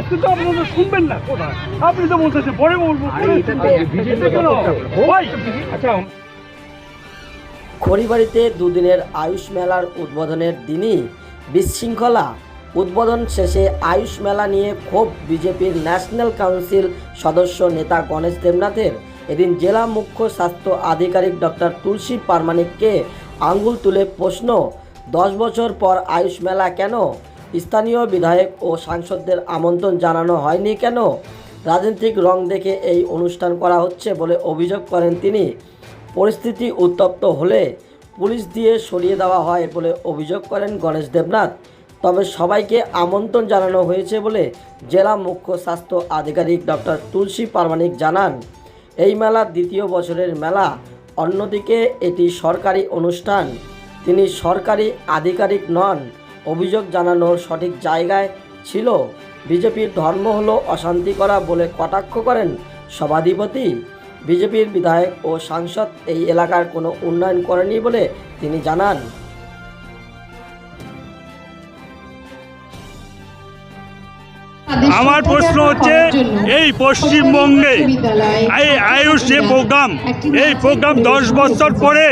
আজকে তো আপনারা শুনবেন না। আপনি তো পরে বলব। আচ্ছা। খড়িবাড়িতে দুদিনের আয়ুষ মেলার উদ্বোধনের দিনই বিশৃঙ্খলা। উদ্বোধন শেষে আয়ুষ মেলা নিয়ে ক্ষোভ বিজেপির ন্যাশনাল কাউন্সিল সদস্য নেতা গণেশ দেবনাথের। এদিন জেলা মুখ্য স্বাস্থ্য আধিকারিক ডক্টর তুলসী পারমানিককে আঙ্গুল তুলে প্রশ্ন দশ বছর পর আয়ুষ মেলা কেন? স্থানীয় বিধায়ক ও সাংসদদের আমন্ত্রণ জানানো হয়নি কেন? রাজনৈতিক রং দেখে এই অনুষ্ঠান করা হচ্ছে বলে অভিযোগ করেন তিনি। পরিস্থিতি উত্তপ্ত হলে পুলিশ দিয়ে সরিয়ে দেওয়া হয় বলে অভিযোগ করেন গণেশ দেবনাথ। তবে সবাইকে আমন্ত্রণ জানানো হয়েছে বলে জেলা মুখ্য স্বাস্থ্য আধিকারিক ডক্টর তুলসী পারমানিক জানান। এই মেলা দ্বিতীয় বছরের মেলা, অন্যদিকে এটি সরকারি অনুষ্ঠান। তিনি সরকারি আধিকারিক নন। অভিযোগ জানানোর সঠিক জায়গায় ছিল। বিজেপির ধর্ম হল অশান্তি করা বলে কটাক্ষ করেন সভাধিপতি। বিজেপির বিধায়ক ও সাংসদ এই এলাকার কোনো উন্নয়ন করেনি বলে তিনি জানান। আমার প্রশ্ন হচ্ছে, এই পশ্চিমবঙ্গে এই আয়ুষ যে প্রোগ্রাম, এই প্রোগ্রাম দশ বছর পরে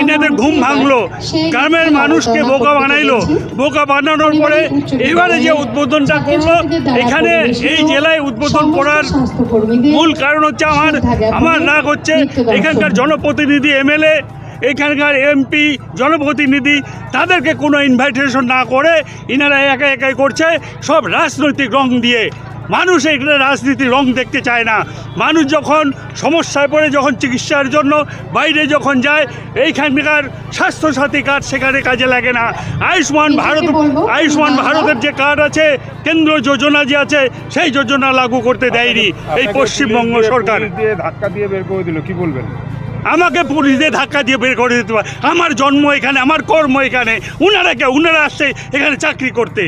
এনাদের ঘুম ভাঙলো, গ্রামের মানুষকে বোকা বানাইলো, বোকা বানানোর পরে এবারে যে উদ্বোধনটা করল, এখানে এই জেলায় উদ্বোধন করার মূল কারণ হচ্ছে আমার আমার রাগ হচ্ছে, এখানকার জনপ্রতিনিধি, এমএলএ এখানকার এমপি জনপ্রতিনিধি তাদেরকে কোনো ইনভাইটেশন না করে ইনারা একা একাই করছে সব রাজনৈতিক রং দিয়ে। মানুষ এখানে রাজনীতির রং দেখতে চায় না। মানুষ যখন সমস্যায় পড়ে যখন চিকিৎসার জন্য বাইরে যখন যায় এইখানকার স্বাস্থ্যসাথী কার্ড সেখানে কাজে লাগে না। আয়ুষ্মান ভারত আয়ুষ্মান ভারতের যে কার্ড আছে কেন্দ্র যোজনা যে আছে সেই যোজনা লাগু করতে দেয়নি এই পশ্চিমবঙ্গ সরকার। দিয়ে ধাক্কা দিয়ে বের করে দিল কি বলবেন? আমাকে পুলিশ দিয়ে ধাক্কা দিয়ে বের করে দিতে পারে। আমার জন্ম এখানে আমার কর্ম এখানে। উনারা কে? উনারা আসছে এখানে চাকরি করতে।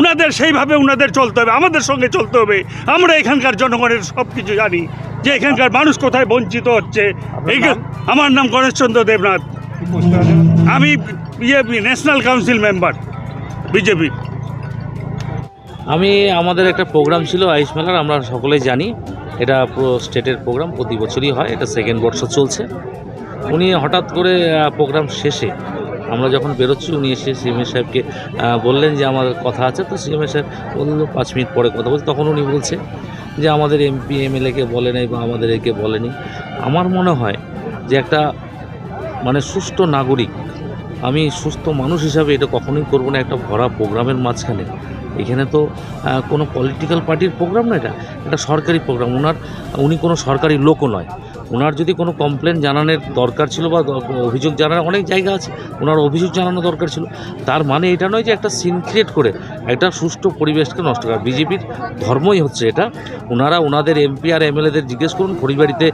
উনাদের সেইভাবে উনাদের চলতে হবে আমাদের সঙ্গে চলতে হবে। আমরা এখানকার জনগণের সব কিছু জানি যে এখানকার মানুষ কোথায় বঞ্চিত হচ্ছে। আমার নাম গণেশচন্দ্র দেবনাথ। আমি ইয়ে ন্যাশনাল কাউন্সিল মেম্বার বিজেপি। আমি আমাদের একটা প্রোগ্রাম ছিল আয়ুষ মেলার আমরা সকলেই জানি। এটা পুরো স্টেটের প্রোগ্রাম, প্রতি বছরই হয়, এটা সেকেন্ড বর্ষ চলছে। উনি হঠাৎ করে প্রোগ্রাম শেষে আমরা যখন বেরোচ্ছি, উনি এসে সিএমএ সাহেবকে বললেন যে আমার কথা আছে। তো সিএমএ সাহেব বলল, পাঁচ মিনিট পরে কথা বলছে। তখন উনি বলছে যে, আমাদের এমপি এমএলএকে বলে নাই বা আমাদের একে বলেনি আমার মনে হয় যে একটা মানে সুস্থ নাগরিক, আমি সুস্থ মানুষ হিসাবে এটা কখনোই করব না। একটা ভরা প্রোগ্রামের মাঝখানে এখানে তো কোনো পলিটিক্যাল পার্টির প্রোগ্রাম না এটা এটা সরকারি প্রোগ্রাম ওনার উনি কোনো সরকারি লোকও নয়। ওনার যদি কোনো কমপ্লেন জানানোর দরকার ছিল বা অভিযোগ জানানোর অনেক জায়গা আছে ওনার অভিযোগ জানানো দরকার ছিল। তার মানে এটা নয় যে একটা সিন ক্রিয়েট করে একটা সুষ্ঠু পরিবেশকে নষ্ট করা। বিজেপির ধর্মই হচ্ছে এটা। ওনারা ওনাদের এমপি আর এমএলএদের জিজ্ঞেস করুন খড়িবাড়িতে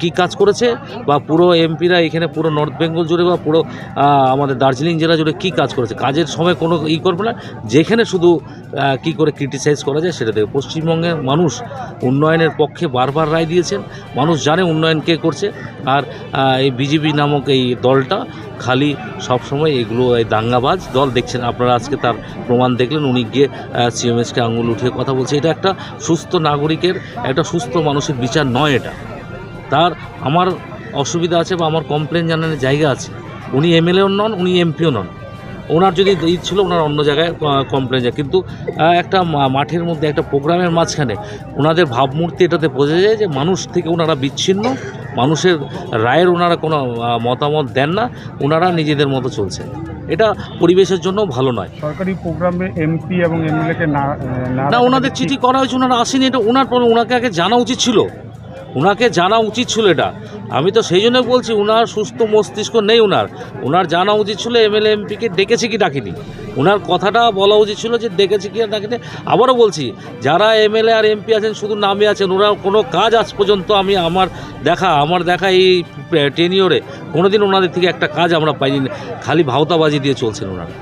কী কাজ করেছে বা পুরো এমপিরা এখানে পুরো নর্থ বেঙ্গল জুড়ে বা পুরো আমাদের দার্জিলিং জেলা জুড়ে কী কাজ করেছে? কাজের সময় কোনো ই করবে না। যেখানে শুধু কী করে ক্রিটিসাইজ করা যায় সেটা দেখে। পশ্চিমবঙ্গের মানুষ উন্নয়নের পক্ষে বারবার রায় দিয়েছেন। মানুষ জানে উন্নয়ন কে করছে। আর এই বিজেপি নামক এই দলটা খালি সবসময় এগুলো, এই দাঙ্গাবাজ দল দেখছেন। আপনারা আজকে তার প্রমাণ দেখলেন। উনি গিয়ে সিএমএসকে আঙুল উঠিয়ে কথা বলছে। এটা একটা সুস্থ নাগরিকের, একটা সুস্থ মানুষের বিচার নয় এটা। তার, আমার অসুবিধা আছে বা আমার কমপ্লেন জানানোর জায়গা আছে। উনি এমএলএও নন, উনি এমপিও নন। ওনার যদি ই ছিল ওনার অন্য জায়গায় কমপ্লেন যায়। কিন্তু একটা মাঠের মধ্যে একটা প্রোগ্রামের মাঝখানে ওনাদের ভাবমূর্তি এটাতে বোঝা যায় যে মানুষ থেকে ওনারা বিচ্ছিন্ন মানুষের রায়ের ওনারা কোনো মতামত দেন না ওনারা নিজেদের মতো চলছে। এটা পরিবেশের জন্য ভালো নয়। সরকারি প্রোগ্রামে এমপি এবং এমএলএ কে না না ওনাদের চিঠি করা হয়েছে ওনারা আসেনি এটা ওনার পর ওনাকে আগে জানা উচিত ছিল। ওনাকে জানা উচিত ছিল এটা। আমি তো সেই জন্য বলছি ওনার সুস্থ মস্তিষ্ক নেই ওনার ওনার জানা উচিত ছিল এমএলএ এমপিকে ডেকেছে কি ডাকেনি। ওনার কথাটা বলা উচিত ছিল যে ডেকেছে কি আর ডাকেনি। আবারও বলছি, যারা এমএলএ আর এমপি আছেন, শুধু নামে আছেন, ওরা কোনো কাজ আজ পর্যন্ত আমি আমার দেখা আমার দেখা এই টেনিওরে কোনোদিন ওনাদের থেকে একটা কাজ আমরা পাইনি। খালি ভাওতাবাজি দিয়ে চলছেন ওনারা।